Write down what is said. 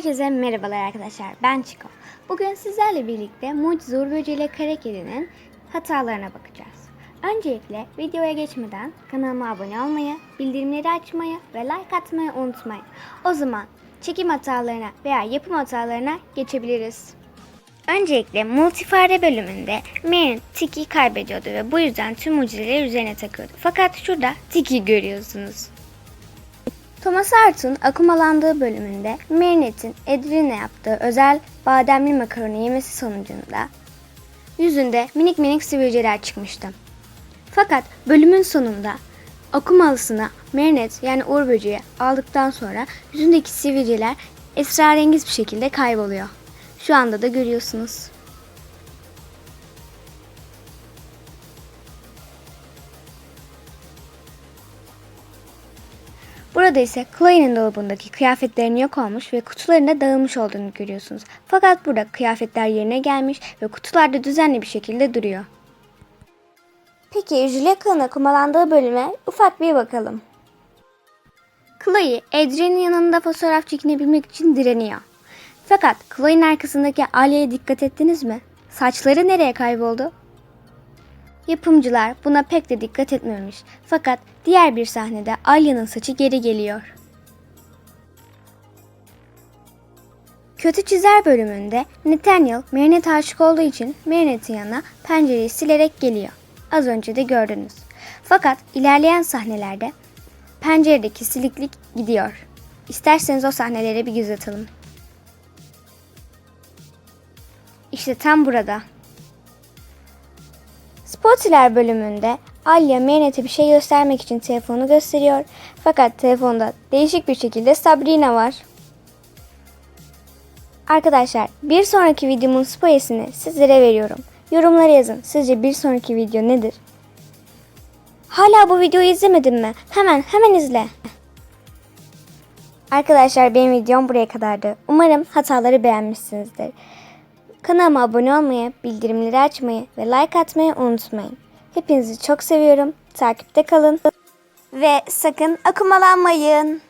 Herkese merhabalar arkadaşlar. Ben Çiko. Bugün sizlerle birlikte Böceği ile Kara Kedi'nin hatalarına bakacağız. Öncelikle videoya geçmeden kanalıma abone olmayı, bildirimleri açmayı ve like atmayı unutmayın. O zaman çekim hatalarına veya yapım hatalarına geçebiliriz. Öncelikle multifare bölümünde Marin Tiki kaybediyordu ve bu yüzden tüm mucizeleri üzerine takıyordu. Fakat şurada Tiki görüyorsunuz. Thomas Hart'ın akumalandığı bölümünde Marinette'in Edrin'e yaptığı özel bademli makaronu yemesi sonucunda yüzünde minik minik sivilceler çıkmıştı. Fakat bölümün sonunda akumalısına Marinet yani Uğur Böceği aldıktan sonra yüzündeki sivilceler esrarengiz bir şekilde kayboluyor. Şu anda da görüyorsunuz. Burada ise Chloe'nin dolabındaki kıyafetlerin yok olmuş ve kutularında dağılmış olduğunu görüyorsunuz. Fakat burada kıyafetler yerine gelmiş ve kutularda düzenli bir şekilde duruyor. Peki Julia'nın akumalandığı bölüme ufak bir bakalım. Chloe, Adrian'ın yanında fotoğraf çekinebilmek için direniyor. Fakat Chloe'nin arkasındaki Alya'ya dikkat ettiniz mi? Saçları nereye kayboldu? Yapımcılar buna pek de dikkat etmemiş. Fakat diğer bir sahnede Alya'nın saçı geri geliyor. Kötü çizer bölümünde Nathaniel Marinette aşık olduğu için Marinette'in yanına pencereyi silerek geliyor. Az önce de gördünüz. Fakat ilerleyen sahnelerde penceredeki siliklik gidiyor. İsterseniz o sahnelere bir göz atalım. İşte tam burada. Spotlight bölümünde Alya Marinette'e bir şey göstermek için telefonu gösteriyor. Fakat telefonda değişik bir şekilde Sabrina var. Arkadaşlar bir sonraki videomun spoilersini sizlere veriyorum. Yorumlara yazın. Sizce bir sonraki video nedir? Hala bu videoyu izlemedin mi? Hemen hemen izle. Arkadaşlar benim videom buraya kadardı. Umarım hataları beğenmişsinizdir. Kanalıma abone olmayı, bildirimleri açmayı ve like atmayı unutmayın. Hepinizi çok seviyorum. Takipte kalın. Ve sakın akumalanmayın.